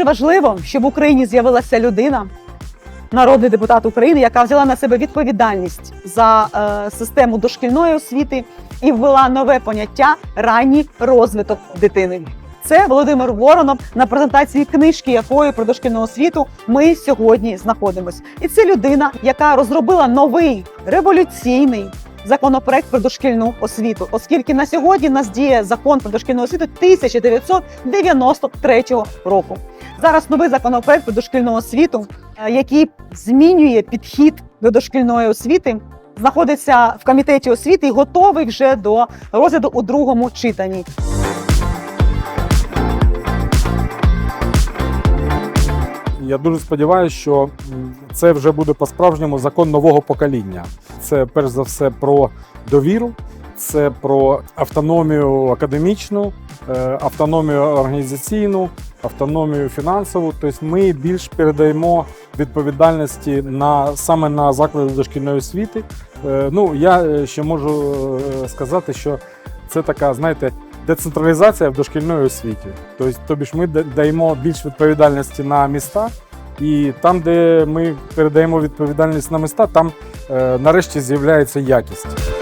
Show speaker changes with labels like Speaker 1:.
Speaker 1: Дуже важливо, щоб в Україні з'явилася людина, народний депутат України, яка взяла на себе відповідальність за е, систему дошкільної освіти і ввела нове поняття ранній розвиток дитини. Це Володимир Воронов, на презентації книжки якої про дошкільну освіту ми сьогодні знаходимося. І це людина, яка розробила новий революційний законопроект про дошкільну освіту, оскільки на сьогодні нас діє закон про дошкільну освіту 1993 року. Зараз новий законопроект про дошкільну освіту, е, який змінює підхід до дошкільної освіти, знаходиться в комітеті освіти і готовий вже до розгляду у другому читанні.
Speaker 2: Я дуже сподіваюся, що це вже буде по-справжньому закон нового покоління. Це перш за все про довіру, це про автономію академічну, е, автономію організаційну, автономію фінансову. Тобто ми більш передаємо відповідальності на саме на заклади дошкільної освіти. Е, Ну я е, ще можу сказати, що це така, знаєте. Децентралізація в дошкільній освіті. Тобто, тобі ж ми даємо більш відповідальності на міста, і там, де ми передаємо відповідальність на міста, там е, нарешті з'являється якість.